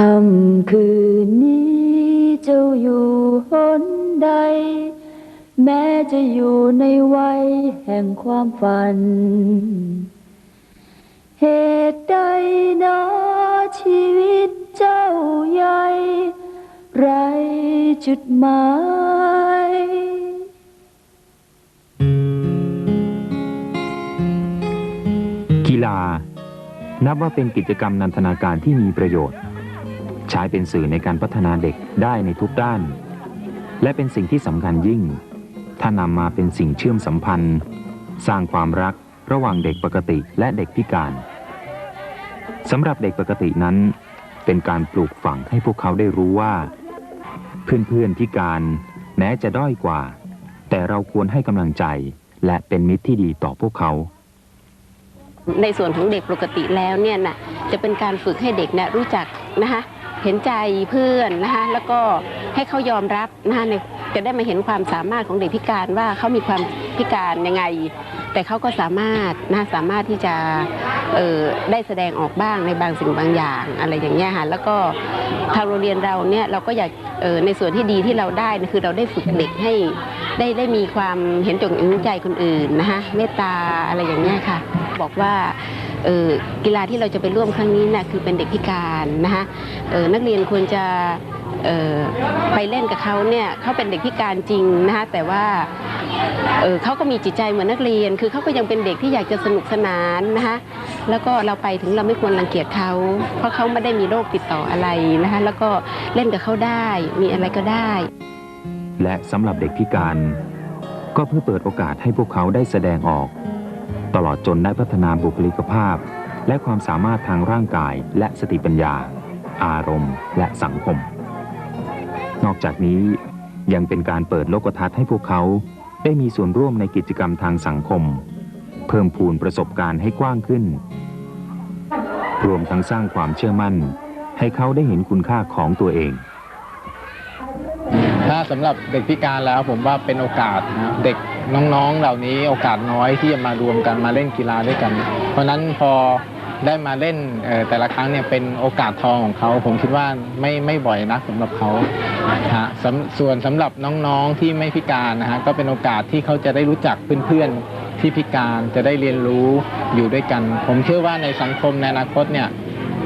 คำคืนนี้เจ้าอยู่หนใด แม้จะอยู่ในวัยแห่งความฝัน เหตุใดนะชีวิตเจ้าใหญ่ไรจุดหมายกีฬา นับว่าเป็นกิจกรรมนันทนาการที่มีประโยชน์ ใช้เป็นสื่อในการพัฒนาเด็กได้ในทุกด้าน และเป็นสิ่งที่สำคัญยิ่ง ถ้านำมาเป็นสิ่งเชื่อมสัมพันธ์ สร้างความรักระหว่างเด็กปกติและเด็กพิการสำหรับเด็กปกตินั้น เป็นการปลูกฝังให้พวกเขาได้รู้ว่า เพื่อนๆพิการแม้จะด้อยกว่า แต่เราควรให้กำลังใจและเป็นมิตรที่ดีต่อพวกเขาในส่วนของเด็กปกติแล้วเนี่ยนะจะเป็นการฝึกให้เด็กนี่ยรู้จักนะคะ เห็นใจเพื่อนนะคะแล้วก็ให้เขายอมรับนะคะจะได้มาเห็นความสามารถของเด็กพิการว่าเขามีความพิการยังไง แต่เขาก็สามารถนะสามารถที่จะออได้แสดงออกบ้างในบางสิ่งบางอย่างอะไรอย่างเงี้ยค่ะแล้วก็ทางโรงเรียนเราเนี่ยเราก็อยากออในส่วนที่ดีที่เราได้นะคือเราได้ฝึกเด็กให้ได้ได้มีความเห็นจงเห็นใจคนอื่นนะคะเมตตาอะไรอย่างเงี้ยค่ะ บอกว่า ออกีฬาที่เราจะไปร่วมครั้งนี้นะคือเป็นเด็กพิการนะคะเออนักเรียนควรจะเออไปเล่นกับเขาเนี่ยเขาเป็นเด็กพิการจริงนะคะแต่ว่าเออเขาก็มีจิตใจเหมือนนักเรียน คือเขาก็ยังเป็นเด็กที่อยากจะสนุกสนานนะคะแล้วก็เราไปถึงเราไม่ควรรังเกียจเขาเพราะเขาไม่ได้มีโรคติดต่ออะไรนะคะแล้วก็เล่นกับเขาได้มีอะไรก็ได้ และสำหรับเด็กพิการ ก็เพื่อเปิดโอกาสให้พวกเขาได้แสดงออก ตลอดจนได้พัฒนาบุคลิกภาพ และความสามารถทางร่างกายและสติปัญญา อารมณ์ และสังคม นอกจากนี้ยังเป็นการเปิดโลกทัศน์ให้พวกเขาได้มีส่วนร่วมในกิจกรรมทางสังคม เพิ่มพูนประสบการณ์ให้กว้างขึ้น รวมทั้งสร้างความเชื่อมั่น ให้เขาได้เห็นคุณค่าของตัวเอง ถ้าสำหรับเด็กพิการแล้วผมว่าเป็นโอกาสนะเด็กน้องๆเหล่านี้โอกาสน้อยที่จะมารวมกันมาเล่นกีฬาด้วยกัน เพราะนั้นพอได้มาเล่นแต่ละครั้งเนี่ยเป็นโอกาสทองของเขาผมคิดว่าไม่ไม่บ่อยนะสำหรับเขาฮะสำส่วนสำหรับน้องๆที่ไม่พิการนะฮะก็เป็นโอกาสที่เขาจะได้รู้จักเพื่อนๆที่พิการจะได้เรียนรู้อยู่ด้วยกัน ผมเชื่อว่าในสังคมในอนาคตเนี่ย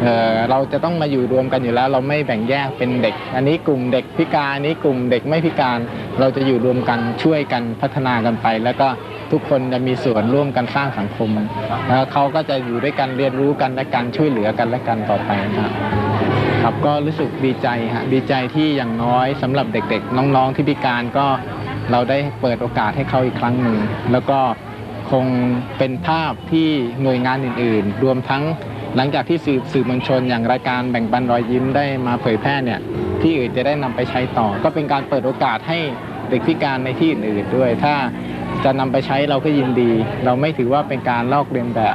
เอ่อเราจะต้องมาอยู่รวมกันอยู่แล้ว เราไม่แบ่งแยกเป็นเด็ก อันนี้กลุ่มเด็กพิการอันนี้กลุ่มเด็กไม่พิการ เราจะอยู่รวมกันช่วยกันพัฒนากันไป แล้วก็ทุกคนจะมีส่วนร่วมกันสร้างสังคมแล้วเขาก็จะอยู่ด้วยกันเรียนรู้กันและกันช่วยเหลือกันและกันต่อไปครับครับก็รู้สึกดีใจฮะดีใจที่อย่างน้อยสำหรับเด็กๆ น้องๆที่พิการก็เราได้เปิดโอกาสให้เขาอีกครั้งหนึ่งแล้วก็คงเป็นภาพที่หน่วยงานอื่น ๆ รวมทั้ง หลังจากที่สื่อสื่อมวลชนอย่างรายการแบ่งปันรอยยิ้มได้มาเผยแพร่เนี่ยที่อื่นจะได้นำไปใช้ต่อ ก็เป็นการเปิดโอกาสให้เด็กพิการในที่อื่นๆด้วย ถ้าจะนำไปใช้เราก็ยินดี เราไม่ถือว่าเป็นการลอกเลียนแบบ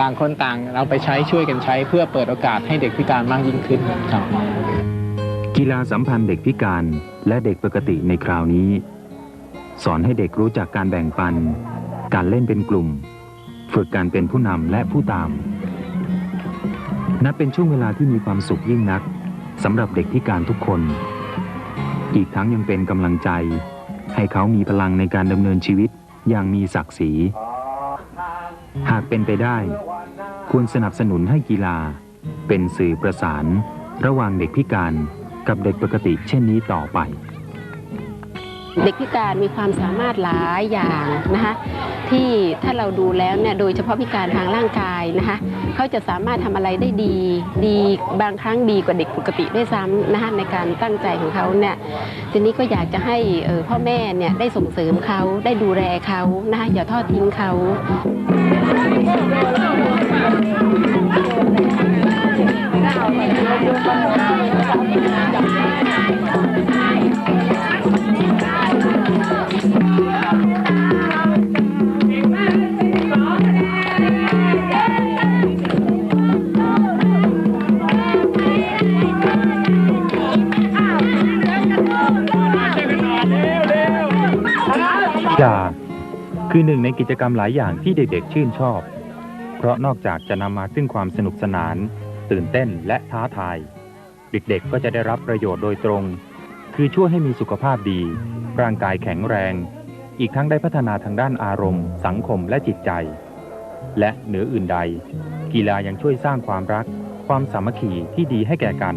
ต่างคนต่างเราไปใช้ช่วยกันใช้ เพื่อเปิดโอกาสให้เด็กพิการมากยิ่งขึ้นครับกีฬาสัมพันธ์เด็กพิการและเด็กปกติในคราวนี้ สอนให้เด็กรู้จักการแบ่งปัน การเล่นเป็นกลุ่ม ฝึกการเป็นผู้นำและผู้ตาม นับเป็นช่วงเวลาที่มีความสุขยิ่งนักสำหรับเด็กพิการทุกคน อีกทั้งยังเป็นกำลังใจ ให้เขามีพลังในการดำเนินชีวิตอย่างมีศักดิ์ศรี หากเป็นไปได้ ควรสนับสนุนให้กีฬา เป็นสื่อประสาน ระหว่างเด็กพิการกับเด็กปกติเช่นนี้ต่อไป เด็กพิการมีความสามารถหลายอย่างนะคะที่ถ้าเราดูแล้วเนี่ยโดยเฉพาะพิการทางร่างกายนะคะเขาจะสามารถทำอะไรได้ดีดีบางครั้งดีกว่าเด็กปกติด้วยซ้ำนะคะในการตั้งใจของเขาเนี่ยทีนี้ก็อยากจะให้พ่อแม่เนี่ยได้ส่งเสริมเขาได้ดูแลเขานะคะอย่าทอดทิ้งเขากี กิจกรรมหลายอย่างที่เด็กๆชื่นชอบ เพราะนอกจากจะนำมาซึ่งความสนุกสนาน ตื่นเต้นและท้าทาย เด็กๆก็จะได้รับประโยชน์โดยตรง คือช่วยให้มีสุขภาพดี ร่างกายแข็งแรง อีกทั้งได้พัฒนาทางด้านอารมณ์ สังคมและจิตใจ และเหนืออื่นใด กีฬายังช่วยสร้างความรัก ความสามัคคีที่ดีให้แก่กัน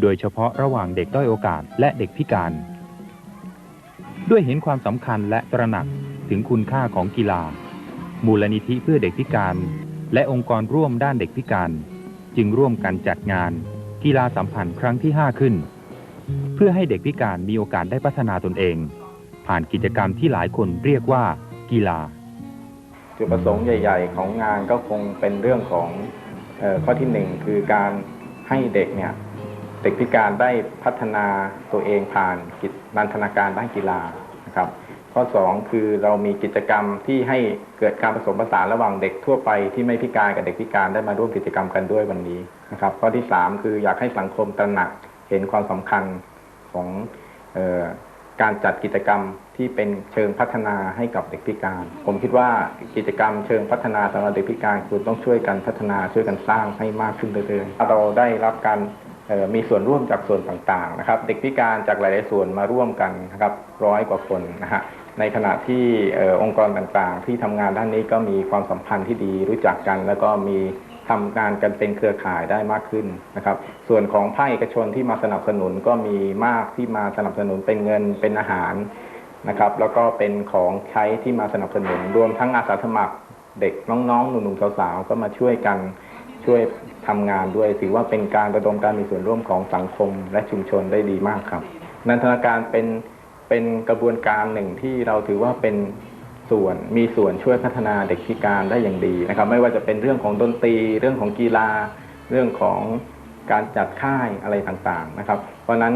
โดยเฉพาะระหว่างเด็กด้อยโอกาสและเด็กพิการ ด้วยเห็นความสำคัญและตระหนัก ถึงคุณค่าของกีฬา มูลนิธิเพื่อเด็กพิการ และองค์กรร่วมด้านเด็กพิการ จึงร่วมกันจัดงาน กีฬาสัมพันธ์ครั้งที่ 5 ขึ้น เพื่อให้เด็กพิการมีโอกาสได้พัฒนาตนเอง ผ่านกิจกรรมที่หลายคนเรียกว่า กีฬาจุดประสงค์ใหญ่ ๆ ของงานก็คงเป็นเรื่องของออข้อที่หนึ่งคือการให้เด็กเนี่ยเด็กพิการได้พัฒนาตัวเองผ่านกิจนันทนาการด้านกีฬานะครับ ข้อสองคือเรามีกิจกรรมที่ให้เกิดการผสมผสานระหว่างเด็กทั่วไปที่ไม่พิการกับเด็กพิการได้มาร่วมกิจกรรมกันด้วยวันนี้นะครับ ข้อที่สามคืออยากให้สังคมตระหนักเห็นความสำคัญของออการจัดกิจกรรมที่เป็นเชิงพัฒนาให้กับเด็กพิการ ผมคิดว่ากิจกรรมเชิงพัฒนาสำหรับเด็กพิการคุณต้องช่วยกันพัฒนาช่วยกันสร้างให้มากขึ้นเรื่อยๆเราได้รับการ มีส่วนร่วมจากส่วนต่างๆนะครับ เด็กพิการจากหลาย ๆ ส่วนมาร่วมกันนะครับร้อยกว่าคนนะฮะในขณะที่อองค์กรต่างๆ ที่ทำงานด้านนี้ก็มีความสัมพันธ์ที่ดีรู้จักกัน แล้วก็มีทำงานกันเป็นเครือข่ายได้มากขึ้นนะครับ ส่วนของภาคเอกชนที่มาสนับสนุนก็มีมากที่มาสนับสนุนเป็นเงินเป็นอาหารนะครับ แล้วก็เป็นของใช้ที่มาสนับสนุนรวมทั้งอาสาสมัครเด็กน้องๆ หนุ่มๆสาวๆก็มาช่วยกัน ช่วยทำงานด้วย ถือว่าเป็นการระดมการมีส่วนร่วมของสังคมและชุมชนได้ดีมากครับ นันทนาการเป็นเป็นกระบวนการหนึ่งที่เราถือว่าเป็นส่วนมีส่วนช่วยพัฒนาเด็กพิการได้อย่างดีนะครับ ไม่ว่าจะเป็นเรื่องของดนตรี เรื่องของกีฬา เรื่องของการจัดค่ายอะไรต่างๆนะครับ เพราะนั้น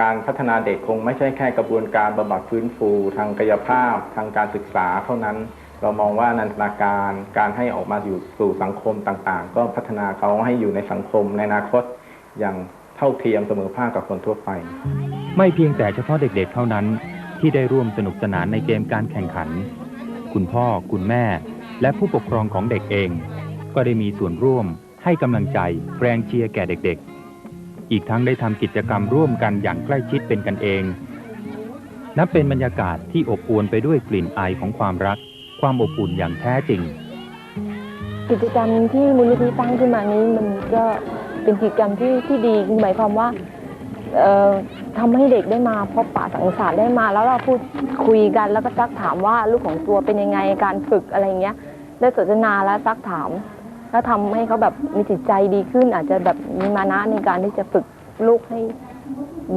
การพัฒนาเด็กคงไม่ใช่แค่กระบวนการบำบัดฟื้นฟู ทางกายภาพ ทางการศึกษาเท่านั้น เรามองว่านันทนาการการให้ออกมาอยู่สู่สังคมต่างๆ ก็พัฒนาเขาให้อยู่ในสังคมในอนาคตอย่างเท่าเทียมเสมอภาคกับคนทั่วไป ไม่เพียงแต่เฉพาะเด็กๆเท่านั้นที่ได้ร่วมสนุกสนานในเกมการแข่งขัน คุณพ่อ คุณแม่ และผู้ปกครองของเด็กเอง ก็ได้มีส่วนร่วมให้กำลังใจแรงเชียร์แก่เด็กๆ อีกทั้งได้ทำกิจกรรมร่วมกันอย่างใกล้ชิดเป็นกันเอง นับเป็นบรรยากาศที่อบอวลไปด้วยกลิ่นอายของความรัก ความอบอุ่นอย่างแท้จริง กิจกรรมที่มูลนิธิตั้งขึ้นมานี้มันก็เป็นกิจกรรมที่ที่ดีหมายความว่าเอ่อทำให้เด็กได้มาพบปะสังสรรค์ได้มา แล้วเราพูดคุยกันแล้วก็ซักถามว่าลูกของตัวเป็นยังไงการฝึกอะไรเงี้ย ได้สนทนาและซักถาม แล้วทำให้เขาแบบมีจิตใจดีขึ้น อาจจะแบบมีมานะในการที่จะฝึกลูกให้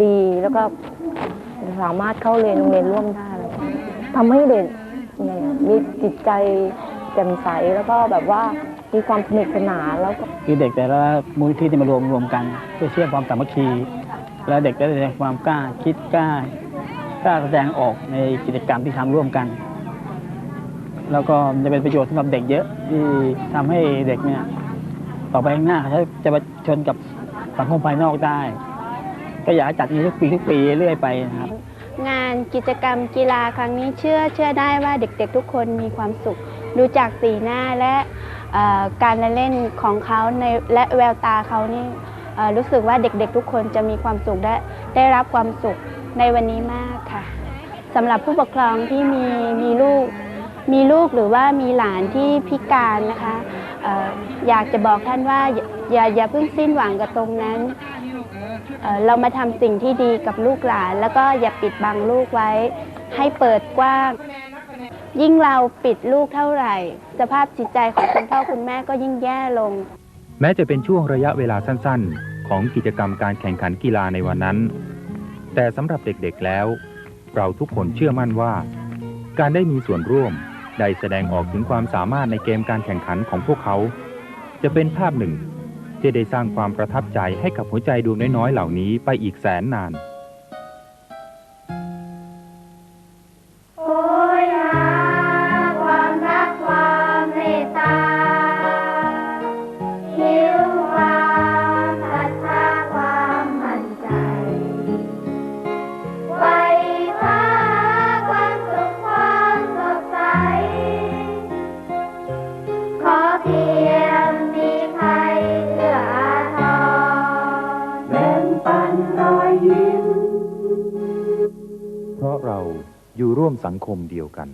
ดีแล้วก็สามารถเข้าเรียนโรงเรียนร่วมได้อะไรอย่างเงี้ยทำให้เด็ก มีจิตใจแจ่มใสแล้วก็แบบว่ามีความสนุกสนานแล้วก็คือเด็กแต่ละมูลที่มารวมรวมกันเพื่อเชื่อมความสามัคคี และเด็กได้แสดงความกล้าคิดกล้ากล้าแสดงออกในกิจกรรมที่ทำร่วมกัน แล้วก็จะเป็นประโยชน์สำหรับเด็กเยอะที่ทำให้เด็กเนี่ยต่อไปข้างหน้าเขาจะมาชนกับสังคมภายนอกได้ ก็อยากจัดนี้ทุกปีทุกปีเรื่อยไปนะครับ งานกิจกรรมกีฬาครั้งนี้เชื่อเชื่อได้ว่าเด็กๆ ทุกคนมีความสุข ดูจากสีหน้าและการเล่นของเขาในและแววตาเขานี่รู้สึกว่าเด็กๆ ทุกคนจะมีความสุขและได้รับความสุขในวันนี้มากค่ะสำหรับผู้ปกครองที่มีมีลูกมีลูกหรือว่ามีหลานที่พิการนะคะอออยากจะบอกท่านว่าอย่าอย่าเพิ่งสิ้นหวังกับตรงนั้น เเรามาทำสิ่งที่ดีกับลูกหลาน แล้วก็อย่าปิดบังลูกไว้ ให้เปิดกว้าง ยิ่งเราปิดลูกเท่าไหร่ สภาพจิตใจของคุณพ่อคุณแม่ก็ยิ่งแย่ลง แม้จะเป็นช่วงระยะเวลาสั้น ๆ ของกิจกรรมการแข่งขันกีฬาในวันนั้น แต่สำหรับเด็กๆแล้ว เราทุกคนเชื่อมั่นว่า การได้มีส่วนร่วมได้แสดงออกถึงความสามารถในเกมการแข่งขันของพวกเขา จะเป็นภาพหนึ่ง ที่ได้สร้างความประทับใจให้กับหัวใจดวงน้อยๆ เหล่านี้ไปอีกแสนนาน วมสังคมเดียวกัน